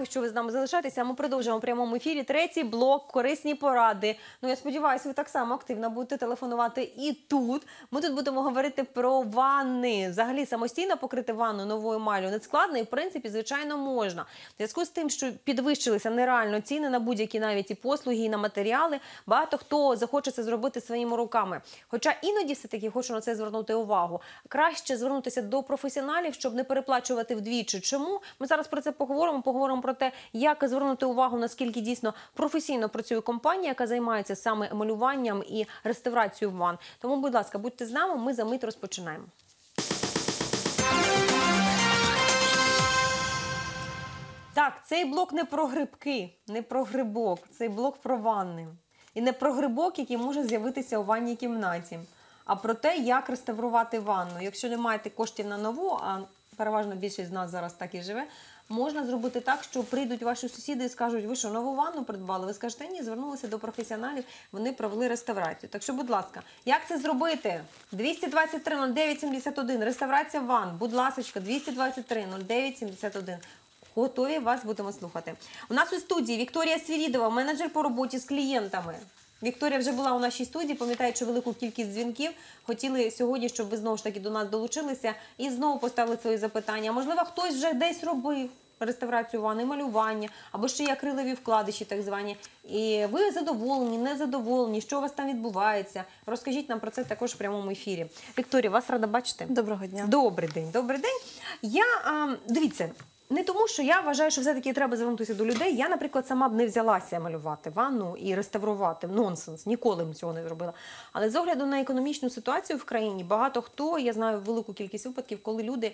Дякую, що ви з нами залишаєтеся. Ми продовжуємо в прямому ефірі. Третій блок корисні поради. Ну я сподіваюся, ви так само активно будете телефонувати і тут. Ми тут будемо говорити про ванни. Взагалі самостійно покрити ванну новою малю не складно, і в принципі, звичайно, можна. В зв'язку з тим, що підвищилися нереально ціни на будь-які навіть і послуги, і на матеріали. Багато хто захоче це зробити своїми руками. Хоча іноді все таки хочу на це звернути увагу. Краще звернутися до професіоналів, щоб не переплачувати вдвічі. Чому ми зараз про це поговоримо? Поговоримо про те, як звернути увагу, наскільки дійсно професійно працює компанія, яка займається саме емалюванням і реставрацією ванн. Тому, будь ласка, будьте з нами. Ми за мить розпочинаємо. Так, цей блок не про грибки, не про грибок, цей блок про ванни. І не про грибок, який може з'явитися у ванній кімнаті, а про те, як реставрувати ванну. Якщо не маєте коштів на нову, а переважно більшість з нас зараз так і живе, можна зробити так, що прийдуть ваші сусіди і скажуть, ви що, нову ванну придбали? Ви скажете, ні, звернулися до професіоналів, вони провели реставрацію. Так що, будь ласка, як це зробити? 223 09 71, реставрація ванн, будь ласка, 223 09 71. Готові вас будемо слухати. У нас у студії Вікторія Свірідова, менеджер по роботі з клієнтами. Вікторія вже була у нашій студії, пам'ятаючи велику кількість дзвінків. Хотіли сьогодні, щоб ви знову ж таки до нас долучилися і знову поставили свої запитання. Можливо, хтось вже десь робив реставрацію ванни, малювання або ще є акрилові вкладиші, так звані. І ви задоволені, незадоволені, що у вас там відбувається. Розкажіть нам про це також в прямому ефірі. Вікторія, вас рада бачити. Доброго дня. Добрий день, добрий день. Я а, дивіться. Не тому, що я вважаю, що все-таки треба звернутися до людей. Я, наприклад, сама б не взялася малювати ванну і реставрувати. Нонсенс, ніколи б цього не зробила. Але з огляду на економічну ситуацію в країні, багато хто, я знаю велику кількість випадків, коли люди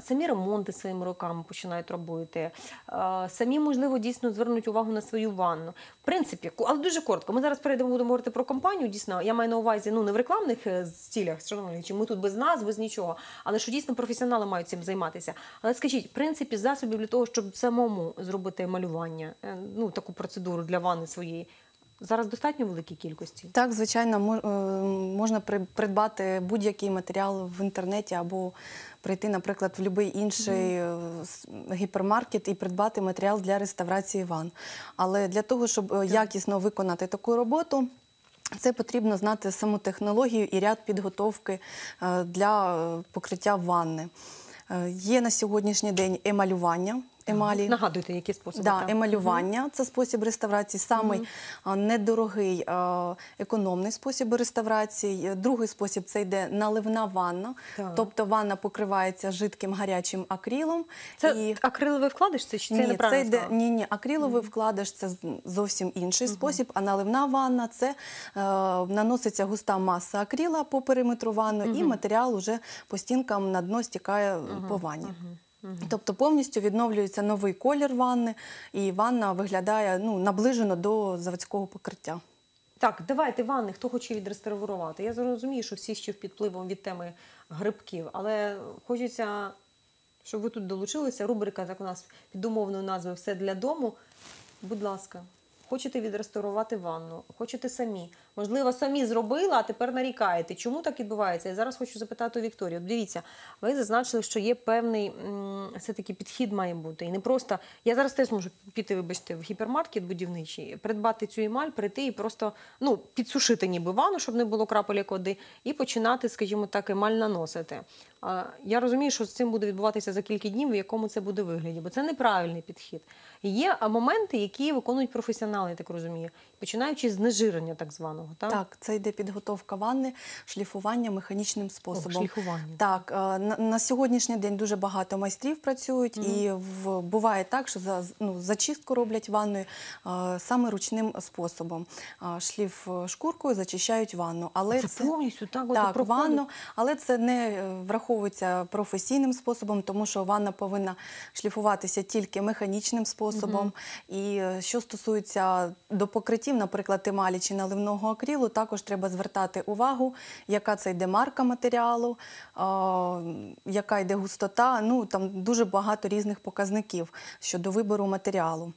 самі ремонти своїми руками починають робити, е, самі, можливо, дійсно звернуть увагу на свою ванну. В принципі, але дуже коротко. Ми зараз перейдемо, будемо говорити про компанію. Дійсно, я маю на увазі ну не в рекламних е, цілях, шановні, ми тут без нас, без нічого, але що дійсно професіонали мають цим займатися. Але скажіть, в принципі, засобів для того, щоб самому зробити малювання, е, ну таку процедуру для ванни своєї. Зараз достатньо великій кількості. Так, звичайно, е, можна придбати будь-який матеріал в інтернеті або прийти, наприклад, в будь-який інший е, гіпермаркет і придбати матеріал для реставрації ванн. Але для того, щоб е, якісно виконати таку роботу. Це потрібно знати саму технологію і ряд підготовки для покриття ванни. Є на сьогоднішній день емалювання. Емалі. Нагадуйте, які способи. Да, так? емалювання це спосіб реставрації, самий недорогий економний спосіб реставрації. Е, Другий спосіб це йде наливна ванна, Так. тобто ванна покривається жидким гарячим акрилом. Це і... акриловий вкладиш це чи це Ні, це йде ні, ні, акриловий вкладиш це зовсім інший спосіб. А наливна ванна це е, наноситься густа маса акрила по периметру ванни, і матеріал уже по стінкам на дно стікає по ванні. Тобто повністю відновлюється новий колір ванни, і ванна виглядає ну, наближено до заводського покриття. Так, давайте ванни, хто хоче відреставрувати. Я зрозумію, що всі ще під впливом від теми грибків, але хочеться, щоб ви тут долучилися. Рубрика так у нас під умовною назвою Все для дому. Будь ласка, хочете відреставрувати ванну, хочете самі. Можливо, самі зробили, а тепер нарікаєте. Чому так відбувається? Я зараз хочу запитати у Вікторію. Дивіться, ви зазначили, що є певний все-таки підхід має бути. І не просто. Я зараз теж можу піти, вибачте, в гіпермаркет будівничий, придбати цю емаль, прийти і просто ну, підсушити ніби ванну, щоб не було крапель води, і починати, скажімо так, емаль наносити. Я розумію, що з цим буде відбуватися за кілька днів, в якому це буде вигляді, бо це неправильний підхід. Є моменти, які виконують професіонали, я так розумію, починаючи з знежирення так званого. Так? Так, це йде підготовка ванни, шліфування механічним способом. шліфування. Так, е, на, на сьогоднішній день дуже багато майстрів працюють, і в, буває так, що за, ну, зачистку роблять ванною е, саме ручним способом. Е, шліф шкуркою зачищають ванну. Але Це повністю так, так, ванну, але це не враховується професійним способом, тому що ванна повинна шліфуватися тільки механічним способом. І е, що стосується до покриттів, наприклад, емалі чи наливного акрилу, також треба звертати увагу, яка це йде марка матеріалу, яка йде густота. Ну там дуже багато різних показників щодо вибору матеріалу.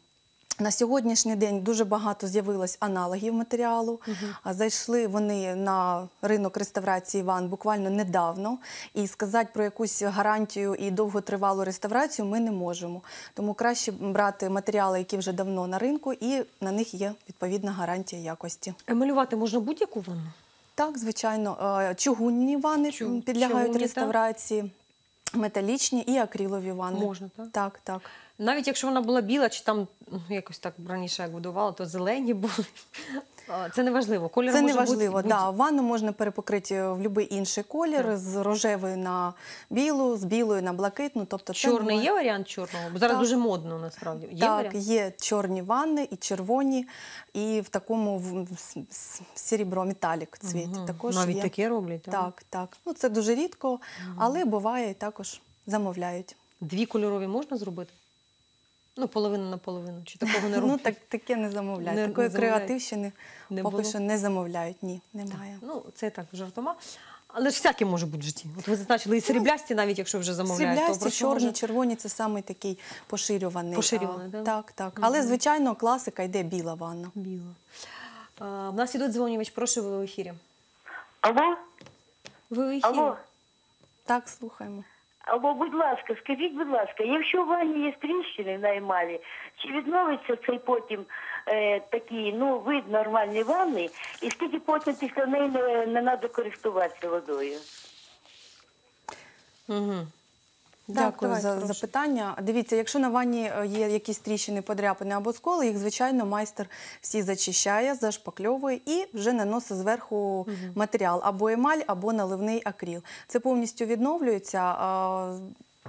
На сьогоднішній день дуже багато з'явилось аналогів матеріалу. А Зайшли вони на ринок реставрації ван буквально недавно. І сказати про якусь гарантію і довготривалу реставрацію ми не можемо. Тому краще брати матеріали, які вже давно на ринку, і на них є відповідна гарантія якості. Емалювати можна будь-яку ванну? Так, звичайно, е, чугунні ванни Чу- підлягають чугунні, реставрації, металічні і акрилові ванни. Можна, так? Так, так. Навіть якщо вона була біла, чи там ну, якось так раніше як будувала, то зелені були. Це не важливо. Колір Це не важливо. бути Да, ванну можна перепокрити в будь-який інший колір Так. з рожевої на білу, з білої на блакитну. Тобто Чорний немає- є варіант чорного? Бо зараз Так. дуже модно насправді. Є Так, варіант? є чорні ванни і червоні, і в такому в- в с- с- серебро-металік цвіті. Мгм. Також Навіть є. таке роблять. Так? Так, так. Ну це дуже рідко, але буває і також замовляють. Дві кольорові можна зробити? Ну, половина на половину. Чи такого не роблять? Ну так таке не замовляють. Не- Такої не креативщини Не поки було? що не замовляють. Ні, немає. Ну, це так, жартома. Але ж всяке може бути в житті. От ви зазначили і сріблясті, навіть якщо вже замовляють. Сріблясті, про чорні, може- червоні це саме такий поширюваний. Поширюваний, да? Так, так. Але, звичайно, класика йде біла ванна. Біло. А, в нас ідуть дзвонювач, прошу ви в ефірі. Алло, Ви в ефірі. алло, Так, слухаємо. Алло, будь ласка, скажіть, будь ласка, якщо в ванні є тріщини наймалі, чи відновиться цей потім е, такий, ну, вид нормальної ванни, і скільки потім після неї не, не треба користуватися водою? Угу. Дякую за запитання. Дивіться, якщо на ванні е, є якісь тріщини, подряпини або сколи, їх, звичайно, майстер всі зачищає, зашпакльовує і вже наносить зверху матеріал або емаль, або наливний акріл. Це повністю відновлюється.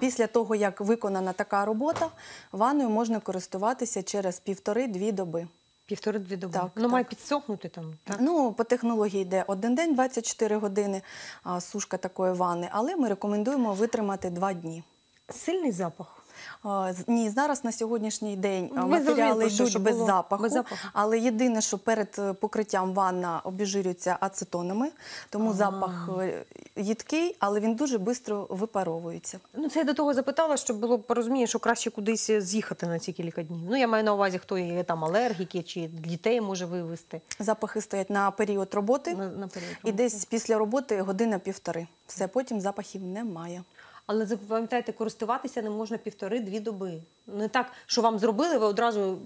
Після того, як виконана така робота, ванною можна користуватися через півтори-дві доби. Півтори-дві доби. Так, ну, так. має підсохнути там. Так? Ну, по технології йде один день, 24 години а, сушка такої ванни, але ми рекомендуємо витримати два дні. Сильний запах. А, з- Ні, зараз на сьогоднішній день а, матеріали зрозуміли, що, йдуть без було запаху, без запаху. але єдине, що перед е, покриттям ванна обіжирюється ацетонами, тому запах е, їдкий, але він дуже швидко випаровується. Ну, це я до того запитала, щоб було порозуміння, що краще кудись з'їхати на ці кілька днів. Ну, я маю на увазі, хто є там алергіки чи дітей може вивезти Запахи стоять на період роботи, на, на період. і десь після роботи година-півтори. Все, потім запахів немає. Але запам'ятайте, користуватися не можна півтори-дві доби. Не так, що вам зробили, ви одразу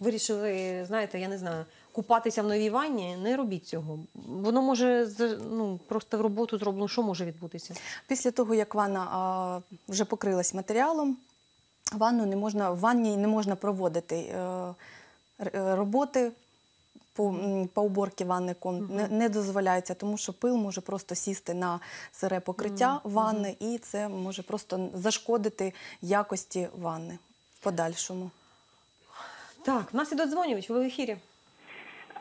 вирішили, знаєте, я не знаю, купатися в новій ванні. Не робіть цього. Воно може ну, просто в роботу зроблено. Що може відбутися? Після того, як ванна а, вже покрилась матеріалом, ванну не можна, в ванні не можна проводити е, е, роботи по, по уборці ванни ком не, не дозволяється, тому що пил може просто сісти на сире покриття ванни, і це може просто зашкодити якості ванни в подальшому. Так, в нас іде дзвонювач, ви в ефірі.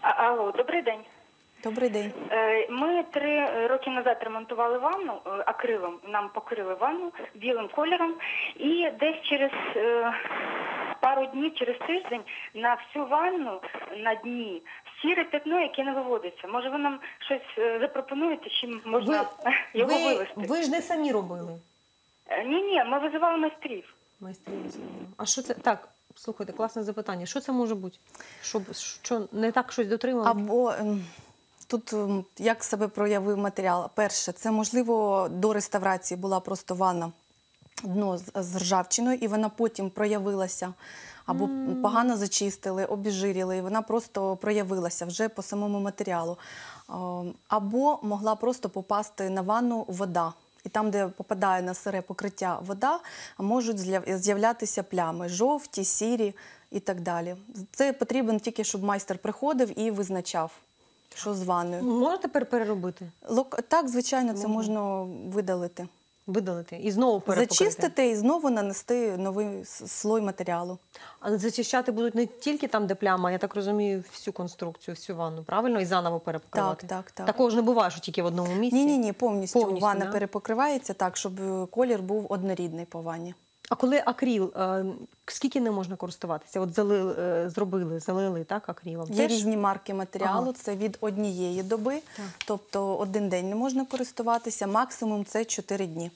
А- Алло, добрий день. Добрий день. Е, Ми три роки назад ремонтували ванну е, акрилом. Нам покрили ванну білим кольором, і десь через е, пару днів, через тиждень на всю ванну на дні сіре пятно, яке не виводиться. Може, ви нам щось е, запропонуєте, чим можна його ви, вивести? ви ж не самі робили. Ні, ні, ми визивали майстрів. Майстрів. А що це? Так, слухайте, класне запитання. Що це може бути? Щоб що не так щось дотримали? Або ем, тут ем, як себе проявив матеріал? Перше, це можливо до реставрації була просто ванна дно з, ржавчиною, і вона потім проявилася. Або погано зачистили, обіжиріли, і вона просто проявилася вже по самому матеріалу. Ем, Або могла просто попасти на ванну вода. І там, де попадає на сире покриття вода, можуть з'являтися плями жовті, сірі і так далі. Це потрібно тільки, щоб майстер приходив і визначав, що з ванною. Можна тепер переробити, Лок- Так, звичайно, це можна видалити. Видалити і знову перепокрити? Зачистити і знову нанести новий слой матеріалу. Але зачищати будуть не тільки там, де пляма, я так розумію, всю конструкцію, всю ванну, правильно? І заново перепокривати. Так, так, так. Такого ж не буває, що тільки в одному місці. Ні, ні, ні, повністю, Повністю, ванна да? перепокривається так, щоб е, колір був однорідний по ванні. А коли акріл, е, скільки не можна користуватися? От залили, е, зробили, залили так, акрілом. Є Теж? різні марки матеріалу, Ага. це від однієї доби, Так. тобто один день не можна користуватися, максимум це 4 дні.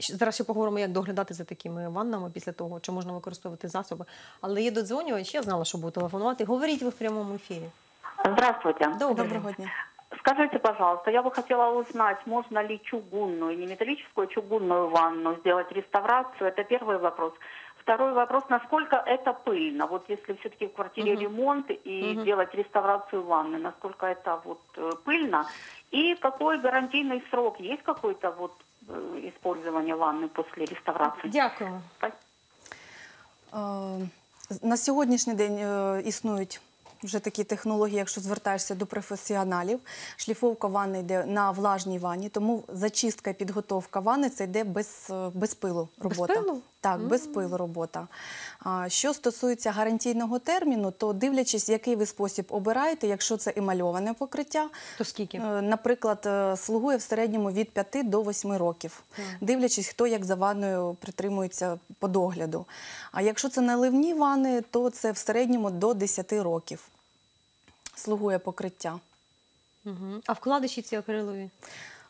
Щ- Зараз ще поговоримо, як доглядати за такими ваннами після того, чи можна використовувати засоби. Але є додзвонювач, я знала, що буду телефонувати. Говоріть ви в прямому ефірі. Здравствуйте. Доброго. Доброго дня. Скажите, пожалуйста, я бы хотела узнать, можно ли чугунную, не металлическую, а чугунную ванну сделать реставрацию? Это первый вопрос. Второй вопрос, насколько это пыльно? Вот если все-таки в квартире ремонт и делать реставрацию ванны, насколько это вот э, пыльно? И какой гарантийный срок? Есть какой-то вот э, использование ванны после реставрации? Дякуємо. Е, На сьогоднішній день е, існують вже такі технології, якщо звертаєшся до професіоналів. Шліфовка ванни йде на влажній ванні, тому зачистка і підготовка ванни це йде без, е, без пилу робота. пилу? Так, без пилу робота. А що стосується гарантійного терміну, то дивлячись, який ви спосіб обираєте, якщо це емальоване покриття, То скільки? Е, Наприклад, е, слугує в середньому від 5 до 8 років, дивлячись, хто як за ванною притримується по догляду. А якщо це наливні ванни, то це в середньому до 10 років слугує покриття. Угу. А вкладиші ці акрилові?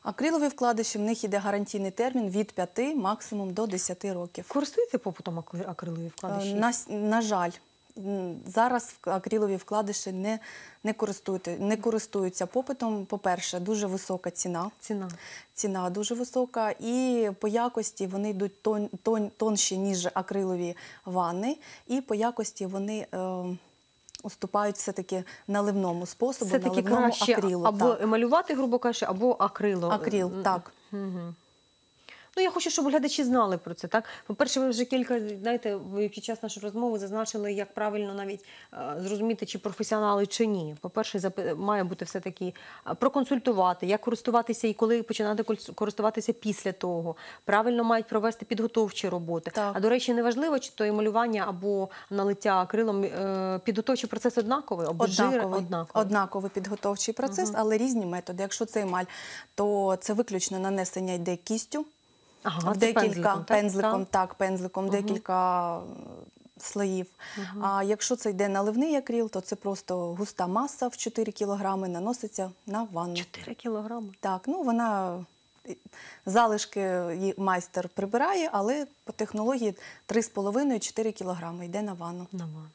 Акрилові вкладиші в них іде гарантійний термін від 5 максимум до 10 років. Користуєте попитом акри- акрилові Е, вкладиші? На, на жаль, зараз акрилові вкладиші не, не, користують, не користуються попитом. По-перше, дуже висока ціна. Ціна. ціна дуже висока, і по якості вони йдуть тон, тон, тонші, ніж акрилові ванни, і по якості вони е, уступають все-таки наливному способу, Все наливному краще акрилу. або так. емалювати, грубо кажучи, або акрило. Акрил, так. Угу. Ну, я хочу, щоб глядачі знали про це. Так, по-перше, ви вже кілька знаєте, ви під час нашої розмови зазначили, як правильно навіть е, зрозуміти, чи професіонали, чи ні. По-перше, має бути все таки проконсультувати, як користуватися і коли починати користуватися після того. Правильно мають провести підготовчі роботи. Так. А до речі, неважливо, чи то і малювання або налиття акрилом. е, Підготовчий процес однаковий, або жир Однаковий, однаковий. однаковий підготовчий процес, але різні методи. Якщо це емаль, то це виключно нанесення йде кістю. Ага, декілька пензликом, пензликом, Так. так, пензликом, декілька е, слоїв. А якщо це йде наливний акрил, то це просто густа маса в 4 кілограми наноситься на ванну. 4 кілограми. Так, ну вона залишки майстер прибирає, але по технології 3,5-4 кілограми йде на ванну. На ванну.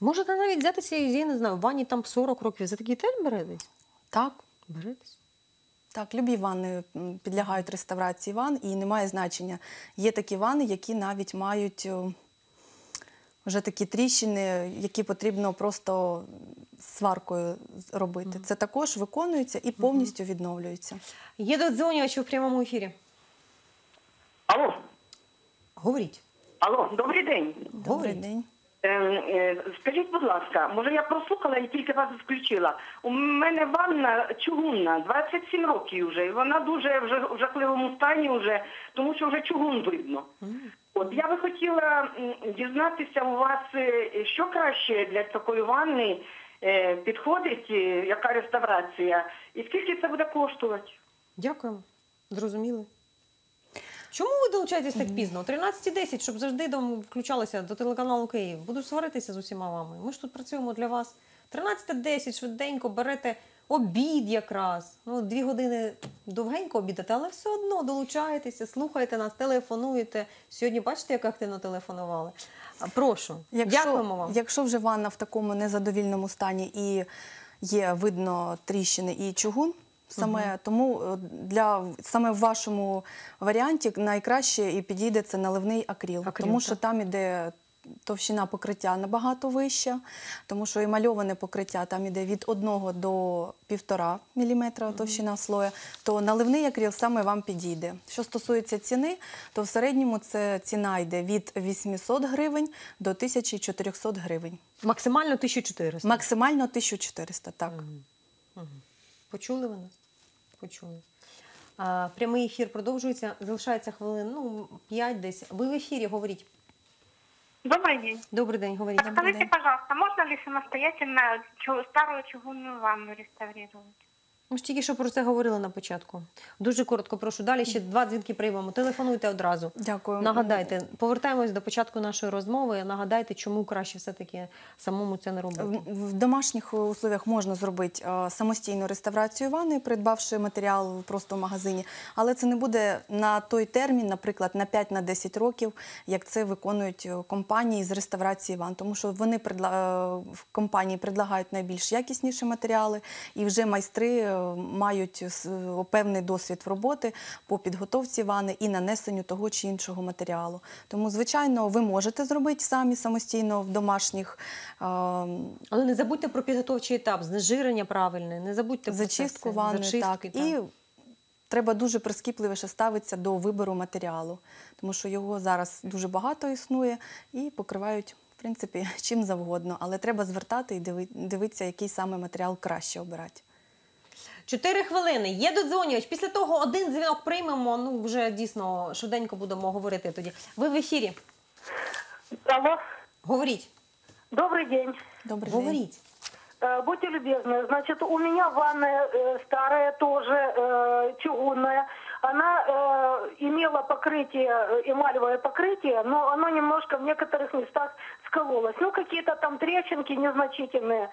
Можете навіть взятися, я не знаю, в ванні там 40 років. За такий термін беретесь? Так, Беретесь. Так, любі ванни підлягають реставрації ванн і немає значення. Є такі ванни, які навіть мають вже такі тріщини, які потрібно просто сваркою робити. Це також виконується і повністю відновлюється. Є додзвонювач у прямому ефірі. Алло, Говоріть. алло, добрий день. Добрий Говоріть. день. Е, е, Скажіть, будь ласка, може я прослухала і тільки вас включила. У мене ванна чугунна, 27 років вже, і вона дуже вже в жахливому стані, вже, тому що вже чугун видно. От я би хотіла дізнатися у вас, е, що краще для такої ванни е, підходить, яка реставрація, і скільки це буде коштувати? Дякуємо. Зрозуміли. Чому ви долучаєтесь так пізно? О 13.10, щоб завжди там включалися до телеканалу Київ. Буду сваритися з усіма вами. Ми ж тут працюємо для вас. 13.10, швиденько берете обід якраз. Ну, дві години довгенько обідати, але все одно долучаєтеся, слухаєте нас, телефонуєте. Сьогодні бачите, як активно телефонували. Прошу. Дякуємо вам. Якщо вже ванна в такому незадовільному стані і є видно тріщини і чугун, саме тому е, для саме в вашому варіанті найкраще і підійде це наливний акріл, Акріл, тому що так. там іде. Товщина покриття набагато вища, тому що і мальоване покриття там іде від 1 до 1,5 мм товщина слоя, то наливний акріл саме вам підійде. Що стосується ціни, то в середньому це ціна йде від 800 гривень до 1400 гривень. Максимально 1400. Максимально 1400, так. Почули ви нас? Почули. А, прямий ефір продовжується. Залишається хвилин, ну, 5 десь. Ви в ефірі говоріть. Добрый день. Добрий день, говоріть. Скажите, пожалуйста, можно ли самостоятельно старую чугунную ванну реставрировать? Ми ж тільки що про це говорили на початку. Дуже коротко прошу. Далі ще два дзвінки приймемо. Телефонуйте одразу. Дякую. Нагадайте, повертаємось до початку нашої розмови. Нагадайте, чому краще все-таки самому це не робити. В домашніх условиях можна зробити самостійну реставрацію ванни, придбавши матеріал просто в магазині, але це не буде на той термін, наприклад, на 5-10 років, як це виконують е, компанії з реставрації ванн, тому що вони е, в компанії предлагають найбільш якісніші матеріали, і вже майстри е, мають певний досвід роботи по підготовці ванни і нанесенню того чи іншого матеріалу. Тому, звичайно, ви можете зробити самі самостійно в домашніх. Але не забудьте про підготовчий етап, знежирення правильне, не забудьте про зачистку все. ванни, Зачистки, так. І треба дуже прискіпливіше ставитися до вибору матеріалу, тому що його зараз дуже багато існує і покривають, в принципі, чим завгодно. Але треба звертати і диви- дивитися, який саме матеріал краще обирати. Чотири хвилини. Є додзвонювач. Після того один дзвінок приймемо. Ну вже дійсно швиденько будемо говорити тоді. Ви в ефірі. Алло, Говоріть. добрый день. Добрий день. Говоріть. Э, Будьте любезны, значит, у меня ванная э, старая тоже, э, чугунная. Она э, имела покрытие, э, эмалевое покрытие, но оно немножко в некоторых местах скололось. Ну, какие-то там трещинки незначительные.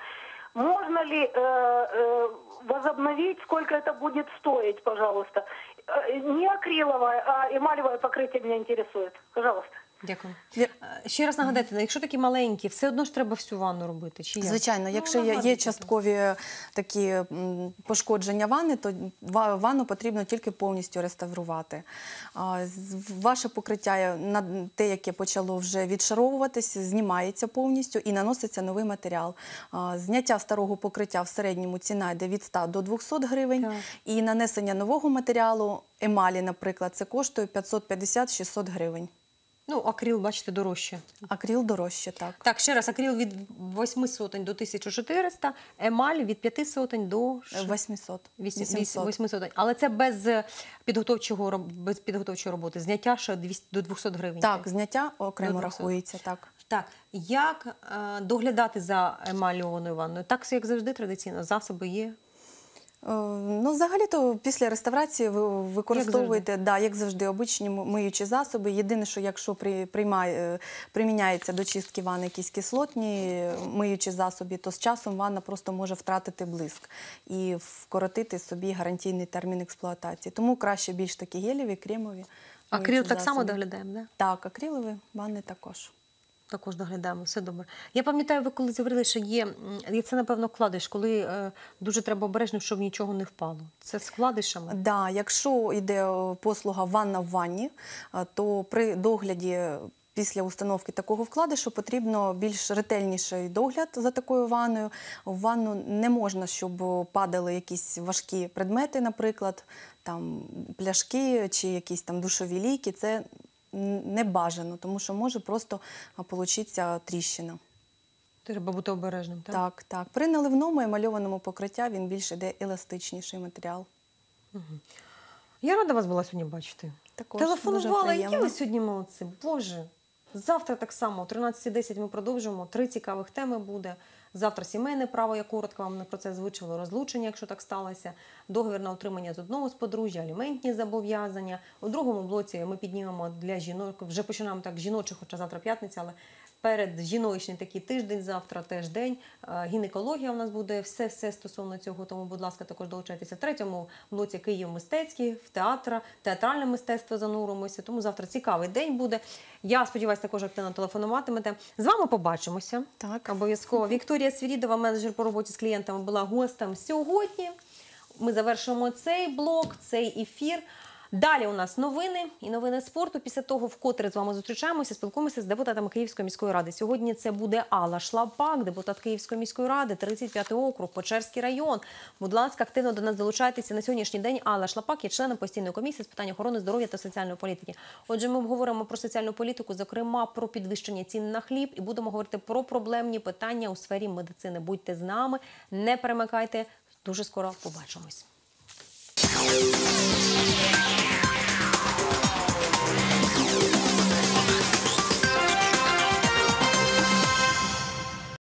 Можно ли э, э, возобновить, сколько это будет стоить, пожалуйста? Э, Не акриловое, а эмалевое покрытие меня интересует. Пожалуйста. Дякую. Я- Е, Ще раз нагадайте, ну, якщо такі маленькі, все одно ж треба всю ванну робити. Чи як? Звичайно, Ну, якщо є, є часткові такі пошкодження ванни, то ва- ванну потрібно тільки повністю реставрувати. Ваше покриття е, на те, яке почало вже відшаровуватись, знімається повністю і наноситься новий матеріал. Зняття старого покриття в середньому ціна йде від 100 до 200 гривень, Так. і нанесення нового матеріалу, емалі, наприклад, це коштує 550-600 гривень. Ну, акрил, бачите, дорожче. Акріл дорожче, так. Так, ще раз, акрил від 8 сотень до 1400, емаль від 5 сотень до ш- 800. 800. 8 сотень. Але це без е, підготовчого, без підготовчої роботи. Зняття ще 200, до 200 гривень. Так, зняття окремо рахується, так. Так, як е, доглядати за емальованою ванною? Так, як завжди традиційно, засоби є. Е, Ну, взагалі-то після реставрації ви використовуєте, да, як завжди, обичні миючі засоби. Єдине, що якщо при, приймає, е, приміняється до чистки ванни якісь кислотні миючі засоби, то з часом ванна просто може втратити блиск і вкоротити собі гарантійний термін експлуатації. Тому краще більш такі гелєві, кремові. Миючі так само засоби. доглядаємо, да? Так, акрилові ванни також. Також доглядаємо, все добре. Я пам'ятаю, ви коли говорили, що є, і це, напевно, вкладиш, коли е, дуже треба обережно, щоб нічого не впало. Це з вкладишами? Да, якщо йде е, послуга ванна в ванні, е, то при догляді після установки такого вкладишу потрібно більш ретельніший догляд за такою ванною. В ванну не можна, щоб падали якісь важкі предмети, наприклад, там пляшки чи якісь там душові ліки. Це не бажано, тому що може просто получитися тріщина. Треба бути обережним, так? Так, так. При наливному емальованому покриття він більш іде еластичніший матеріал. Я рада вас була сьогодні бачити. Також Телефонувала, які ви сьогодні молодці. Боже. Завтра так само, о 13.10 ми продовжимо. Три цікавих теми буде. Завтра сімейне право, я коротко вам про це звучило, розлучення, якщо так сталося, договір на отримання з одного з подружжя, аліментні зобов'язання. У другому блоці ми піднімемо для жінок, вже починаємо так жіночих, хоча завтра п'ятниця, але перед жіночний такий тиждень, завтра теж день. Е, Гінекологія у нас буде все, все стосовно цього. Тому, будь ласка, також долучайтеся. В третьому блоці Київ мистецький, в театр, театральне мистецтво зануримося. Тому завтра цікавий день буде. Я сподіваюся, також активно телефонуватимете. З вами побачимося. Так. Обов'язково. Вікторія Свірідова, менеджер по роботі з клієнтами, була гостем сьогодні. Ми завершуємо цей блок, цей ефір. Далі у нас новини і новини спорту. Після того, вкотре з вами зустрічаємося, спілкуємося з депутатами Київської міської ради. Сьогодні це буде Алла Шлапак, депутат Київської міської ради, 35 округ, Почерський район. Будь ласка, активно до нас долучайтеся. На сьогоднішній день Алла Шлапак є членом постійної комісії з питань охорони здоров'я та соціальної політики. Отже, ми обговоримо про соціальну політику, зокрема про підвищення цін на хліб, і будемо говорити про проблемні питання у сфері медицини. Будьте з нами, не перемикайте. Дуже скоро побачимось.